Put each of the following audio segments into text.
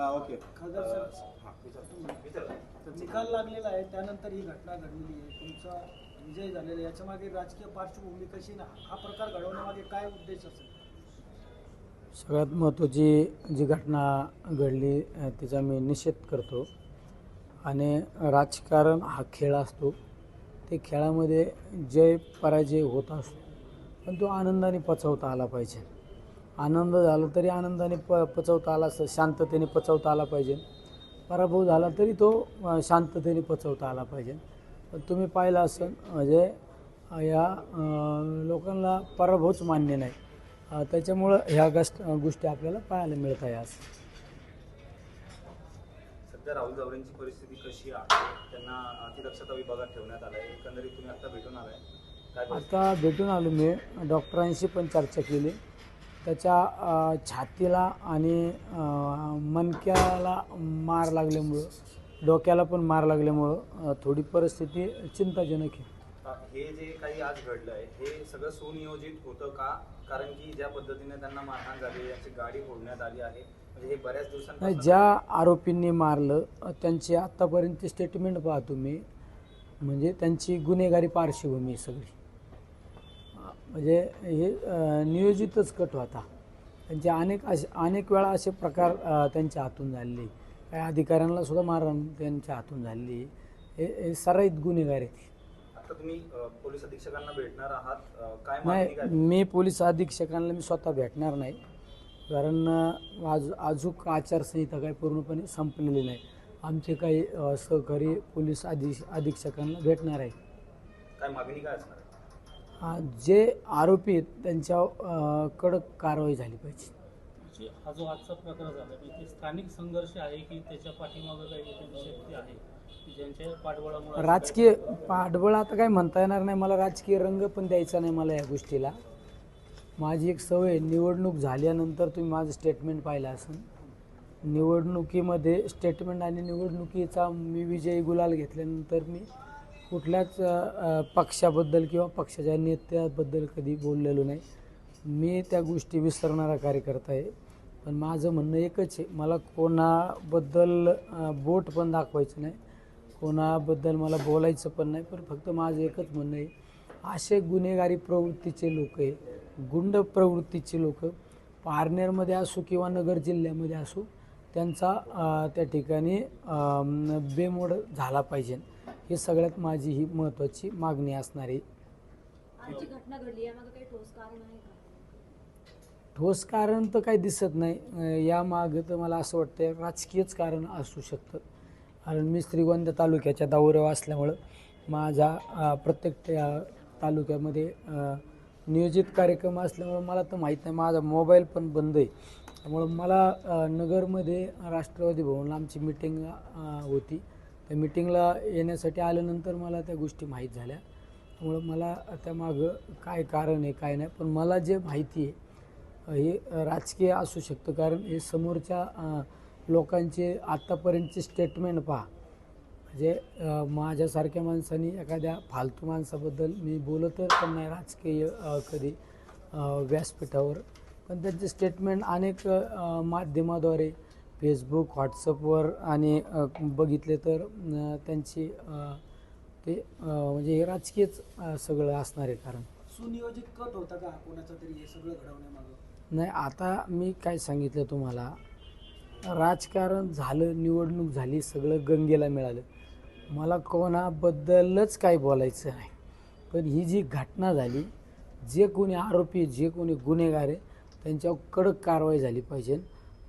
हा ओके. खासदार. तर निकाल लागलेला आहे त्यानंतर ही घटना घडलेली आहे. तुमचा विजय झालेला याच्या मागे राजकीय पार्श्वभूमी कशी ना हा प्रकार घडवण्यामागे काय उद्देश असेल? सगळ्यात महत्त्वाची जी घटना घडली अ, तिचा मी निषेध करतो. आणि राजकारण हा खेळ असतो. ते खेळामध्ये जय पराजय होत असतो. पण तो आनंदाने पचवता आला पाहिजे. आनंद झाला तरी आनंदाने प पचवता आला असं शांततेने पचवता आला पाहिजे. पराभव झाला तरी तो शांततेने पचवता आला पाहिजे. पण तुम्ही पाहिलं असं म्हणजे या लोकांना पराभवच मान्य नाही. त्याच्यामुळं ह्या गस्ट गोष्टी आपल्याला पाहायला मिळत आहे आज. सध्या राहुल जावरेंची परिस्थिती कशी आहे? त्यांना अतिदक्षता विभागात ठेवण्यात आलंय. एकंदरीत तुम्ही आता भेटून आलाय? आता भेटून आलो मी. डॉक्टरांशी पण चर्चा केली. त्याच्या छातीला आणि अ, मणक्याला मार लागल्यामुळं डोक्याला पण मार लागल्यामुळं थोडी परिस्थिती चिंताजनक आहे. हे जे काही आज घडलंय हे सगळं सुनियोजित होतं का? कारण की ज्या पद्धतीने त्यांना मारहाण झाली यांची गाडी फोडण्यात आली आहे म्हणजे हे बऱ्याच नाही दिवसांपासून ज्या आरोपींनी मारलं त्यांची आत्तापर्यंत स्टेटमेंट पहा तुम्ही. म्हणजे त्यांची गुन्हेगारी पार्श्वभूमी आहे सगळी. म्हणजे हे नियोजितच कट होता. त्यांचे अनेक असे अनेक वेळा असे प्रकार त्यांच्या हातून झालेले. काही अधिकाऱ्यांना सुद्धा मारहाण त्यांच्या हातून झालेली. हे सराईत गुन्हेगार आहेत. तुम्ही पोलीस अधीक्षकांना भेटणार आहात. काय नाही मी पोलीस अधीक्षकांना मी स्वतः भेटणार नाही. कारण आज अजूक आचारसंहिता काही पूर्णपणे संपलेली नाही. आमचे काही सहकारी पोलीस अधि अधीक्षकांना भेटणार आहे. काय मागणी काय असणार? जे आरोपी आहेत त्यांच्यावर अ, कडक कारवाई झाली पाहिजे. म्हणजे हा जो आजचा प्रकार झाला ते स्थानिक संघर्ष आहे की त्याच्या पाठीमागं काही शक्ती आहे? ज्यांच्या राजकीय पाठबळ आता काय म्हणता येणार नाही. मला राजकीय रंग पण द्यायचा नाही मला या गोष्टीला. माझी एक सवय निवडणूक झाल्यानंतर तुम्ही माझं स्टेटमेंट पाहिलं असेल. निवडणुकीमध्ये स्टेटमेंट आणि निवडणुकीचा मी विजयी गुलाल घेतल्यानंतर मी कुठल्याच पक्षाबद्दल किंवा पक्षाच्या नेत्याबद्दल कधी बोललेलो नाही. मी त्या गोष्टी विसरणारा कार्यकर्ता आहे. पण माझं म्हणणं एकच आहे मला कोणाबद्दल बोट पण दाखवायचं नाही कोणाबद्दल मला बोलायचं पण नाही पण फक्त माझं एकच म्हणणं आहे असे गुन्हेगारी प्रवृत्तीचे लोक आहे गुंड प्रवृत्तीचे लोक पारनेरमध्ये असो किंवा नगर जिल्ह्यामध्ये असो त्यांचा त्या ठिकाणी बेमोड झाला पाहिजे. ही सगळ्यात माझी ही महत्त्वाची मागणी असणार. ठोस कारण तर काही दिसत नाही. यामागं तर मला असं वाटतं राजकीयच कारण असू शकतं. कारण मी श्रीगोंदा तालुक्याच्या दौऱ्यावर असल्यामुळं माझा प्रत्येक त्या तालुक्यामध्ये नियोजित कार्यक्रम असल्यामुळं मला तर माहीत नाही. माझा मोबाईल पण बंद आहे. त्यामुळं मला नगरमध्ये राष्ट्रवादी भवनला आमची मिटिंग होती. त्या मिटिंगला येण्यासाठी आल्यानंतर मला त्या गोष्टी माहीत झाल्या. त्यामुळं मला त्यामागं काय कारण आहे काय नाही पण मला जे माहिती आहे हे राजकीय असू शकतं. कारण हे समोरच्या लोकांचे आत्तापर्यंतचे स्टेटमेंट पहा. म्हणजे माझ्यासारख्या माणसांनी एखाद्या फालतू माणसाबद्दल मी बोलतच पण नाही राजकीय कधी व्यासपीठावर. पण त्यांचे स्टेटमेंट अनेक माध्यमाद्वारे फेसबुक व्हॉट्सअपवर आणि बघितले तर त्यांची ते म्हणजे हे राजकीयच सगळं असणार आहे कारण. सुनियोजित कट होता का? कोणाचा तरी हे सगळं घडवण्यामागं? नाही आता मी काय सांगितलं तुम्हाला राजकारण झालं निवडणूक झाली सगळं गंगेला मिळालं. मला कोणाबद्दलच काही बोलायचं नाही. पण ही जी घटना झाली जे कोणी आरोपी जे कोणी गुन्हेगार आहे त्यांच्यावर कडक कारवाई झाली पाहिजे.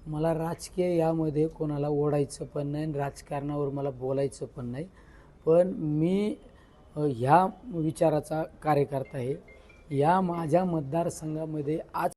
मला राजकीय यामध्ये कोणाला ओढायचं पण नाही आणि राजकारणावर मला बोलायचं पण नाही. पण मी ह्या विचाराचा कार्यकर्ता आहे. या माझ्या मतदारसंघामध्ये आज